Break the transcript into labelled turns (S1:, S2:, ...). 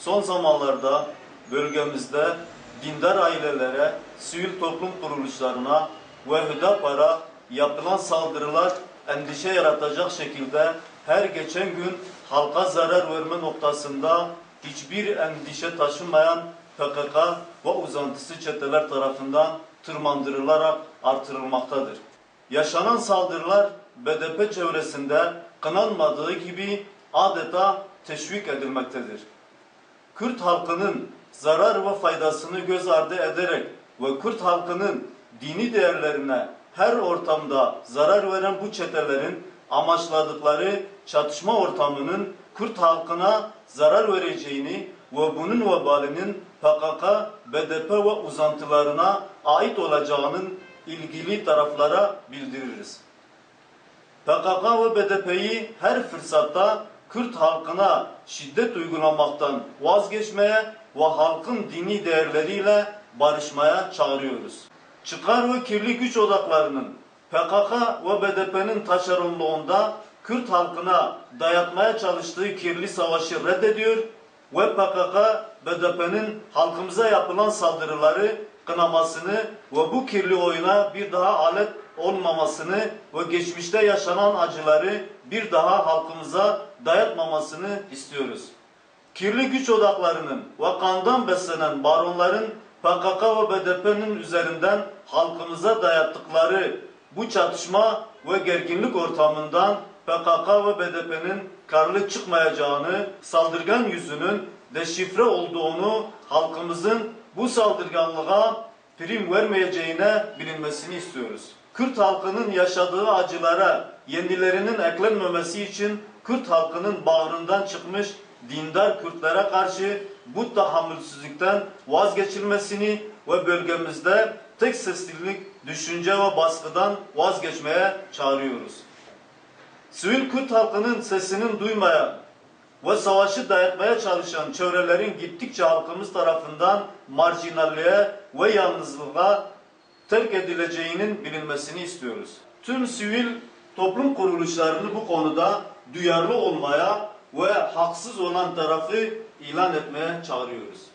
S1: son zamanlarda bölgemizde dindar ailelere, sivil toplum kuruluşlarına ve Hüdapar'a yapılan saldırılar endişe yaratacak şekilde her geçen gün halka zarar verme noktasında hiçbir endişe taşımayan PKK ve uzantısı çeteler tarafından tırmandırılarak artırılmaktadır. Yaşanan saldırılar BDP çevresinde kınanmadığı gibi adeta teşvik edilmektedir. Kürt halkının zarar ve faydasını göz ardı ederek ve Kürt halkının dini değerlerine her ortamda zarar veren bu çetelerin amaçladıkları çatışma ortamının Kürt halkına zarar vereceğini ve bunun vebalinin PKK, BDP ve uzantılarına ait olacağının ilgili taraflara bildiririz. PKK ve BDP'yi her fırsatta Kürt halkına şiddet uygulamaktan vazgeçmeye ve halkın dini değerleriyle barışmaya çağırıyoruz. Çıkar ve kirli güç odaklarının PKK ve BDP'nin taşeronluğunda Kürt halkına dayatmaya çalıştığı kirli savaşı reddediyor ve PKK, BDP'nin halkımıza yapılan saldırıları kınamasını ve bu kirli oyuna bir daha alet olmamasını ve geçmişte yaşanan acıları bir daha halkımıza dayatmamasını istiyoruz. Kirli güç odaklarının ve kandan beslenen baronların PKK ve BDP'nin üzerinden halkımıza dayattıkları bu çatışma ve gerginlik ortamından PKK ve BDP'nin karlı çıkmayacağını, saldırgan yüzünün deşifre olduğunu halkımızın bu saldırganlığa prim vermeyeceğine bilinmesini istiyoruz. Kürt halkının yaşadığı acılara yenilerinin eklenmemesi için Kürt halkının bağrından çıkmış dindar Kürtlere karşı bu tahammülsüzlükten vazgeçilmesini ve bölgemizde tek seslilik, düşünce ve baskıdan vazgeçmeye çağırıyoruz. Sivil Kürt halkının sesinin duymaya ve savaşı dayatmaya çalışan çevrelerin gittikçe halkımız tarafından marjinalliğe ve yalnızlığa terk edileceğinin bilinmesini istiyoruz. Tüm sivil toplum kuruluşlarını bu konuda duyarlı olmaya ve haksız olan tarafı ilan etmeye çağırıyoruz.